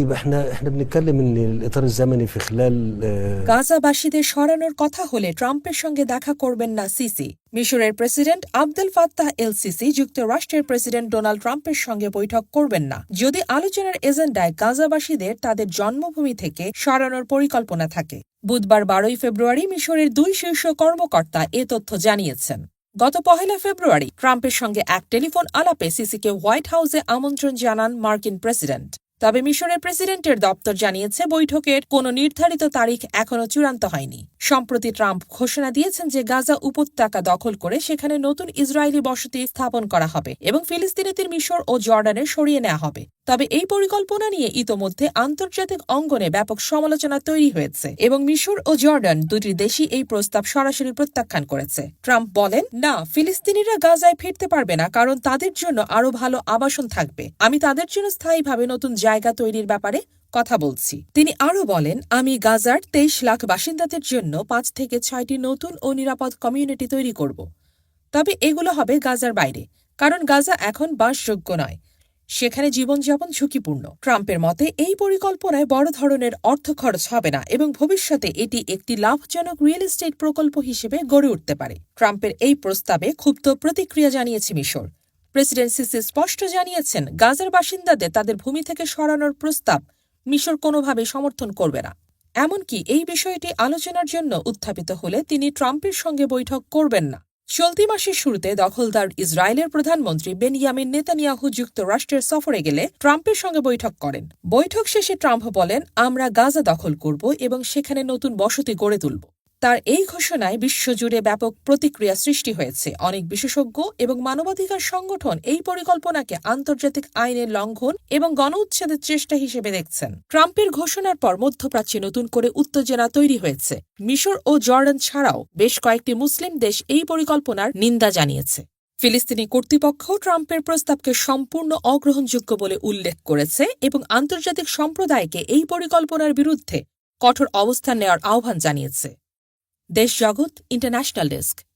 يبقى احنا احنا بنتكلم ان الاطار الزمني في خلال آه، গাজাবাসীদের সরানোর কথা হলে ট্রাম্পের সঙ্গে দেখা করবেন না সিসি মিশরের president Abdul Fattah el Sisi যুক্তরাষ্ট্রের প্রেসিডেন্ট ডোনাল্ড ট্রাম্পের সঙ্গে বৈঠক করবেন না যদি আলোচনার এজেন্ডায় গাজাবাসীদের তাদের জন্মভূমি থেকে সরানোর পরিকল্পনা থাকে বুধবার বারোই ফেব্রুয়ারি মিশরের দুই শীর্ষ কর্মকর্তা এ তথ্য জানিয়েছেন গত পহেলা ফেব্রুয়ারি ট্রাম্পের সঙ্গে এক টেলিফোন আলাপে সিসিকে হোয়াইট হাউসে আমন্ত্রণ জানান মার্কিন প্রেসিডেন্ট তবে মিশরের প্রেসিডেন্টের দপ্তর জানিয়েছে, বৈঠকের কোনো নির্ধারিত তারিখ এখনও চূড়ান্ত হয়নি। সম্প্রতি ট্রাম্প ঘোষণা দিয়েছেন যে গাজা উপত্যকা দখল করে সেখানে নতুন ইসরায়েলি বসতি স্থাপন করা হবে এবং ফিলিস্তিনিদের মিশর ও জর্ডানে সরিয়ে নেওয়া হবে। তবে এই পরিকল্পনা নিয়ে ইতোমধ্যে আন্তর্জাতিক অঙ্গনে ব্যাপক সমালোচনা তৈরি হয়েছে এবং মিশর ও জর্ডান দুটি দেশই এই প্রস্তাব সরাসরি প্রত্যাখ্যান করেছে। ট্রাম্প বলেন, না, ফিলিস্তিনিরা গাজায় ফিরতে পারবে না কারণ তাদের জন্য আরও ভালো আবাসন থাকবে। আমি তাদের জন্য স্থায়ীভাবে নতুন জায়গা তৈরির ব্যাপারে কথা বলছি। তিনি আরও বলেন, আমি গাজার তেইশ লাখ বাসিন্দাদের জন্য পাঁচ থেকে ছয়টি নতুন ও নিরাপদ কমিউনিটি তৈরি করব। তবে এগুলো হবে গাজার বাইরে, কারণ গাজা এখন বাসযোগ্য নয়। সেখানে জীবনযাপন ঝুঁকিপূর্ণ। ট্রাম্পের মতে, এই পরিকল্পনায় বড় ধরনের অর্থ খরচ হবে না এবং ভবিষ্যতে এটি একটি লাভজনক রিয়েল এস্টেট প্রকল্প হিসেবে গড়ে উঠতে পারে। ট্রাম্পের এই প্রস্তাবে ক্ষুব্ধ প্রতিক্রিয়া জানিয়েছে মিশর। প্রেসিডেন্ট সিসি স্পষ্ট জানিয়েছেন, গাজার বাসিন্দাদের তাদের ভূমি থেকে সরানোর প্রস্তাব মিশর কোনোভাবে সমর্থন করবে না। এমনকি এই বিষয়টি আলোচনার জন্য উত্থাপিত হলে তিনি ট্রাম্পের সঙ্গে বৈঠক করবেন না। চলতি মাসের শুরুতে দখলদার ইসরায়েলের প্রধানমন্ত্রী বেনিয়ামিন নেতানিয়াহু যুক্তরাষ্ট্রের সফরে গেলে ট্রাম্পের সঙ্গে বৈঠক করেন। বৈঠক শেষে ট্রাম্প বলেন, আমরা গাজা দখল করব এবং সেখানে নতুন বসতি গড়ে তুলব। তার এই ঘোষণায় বিশ্বজুড়ে ব্যাপক প্রতিক্রিয়া সৃষ্টি হয়েছে। অনেক বিশেষজ্ঞ এবং মানবাধিকার সংগঠন এই পরিকল্পনাকে আন্তর্জাতিক আইনের লঙ্ঘন এবং গণউচ্ছেদের চেষ্টা হিসেবে দেখছেন। ট্রাম্পের ঘোষণার পর মধ্যপ্রাচ্যে নতুন করে উত্তেজনা তৈরি হয়েছে। মিশর ও জর্ডান ছাড়াও বেশ কয়েকটি মুসলিম দেশ এই পরিকল্পনার নিন্দা জানিয়েছে। ফিলিস্তিনি কর্তৃপক্ষ ট্রাম্পের প্রস্তাবকে সম্পূর্ণ অগ্রহণযোগ্য বলে উল্লেখ করেছে এবং আন্তর্জাতিক সম্প্রদায়কে এই পরিকল্পনার বিরুদ্ধে কঠোর অবস্থান নেওয়ার আহ্বান জানিয়েছে। দেশ জগৎ ইন্টারন্যাশনাল ডেস্ক।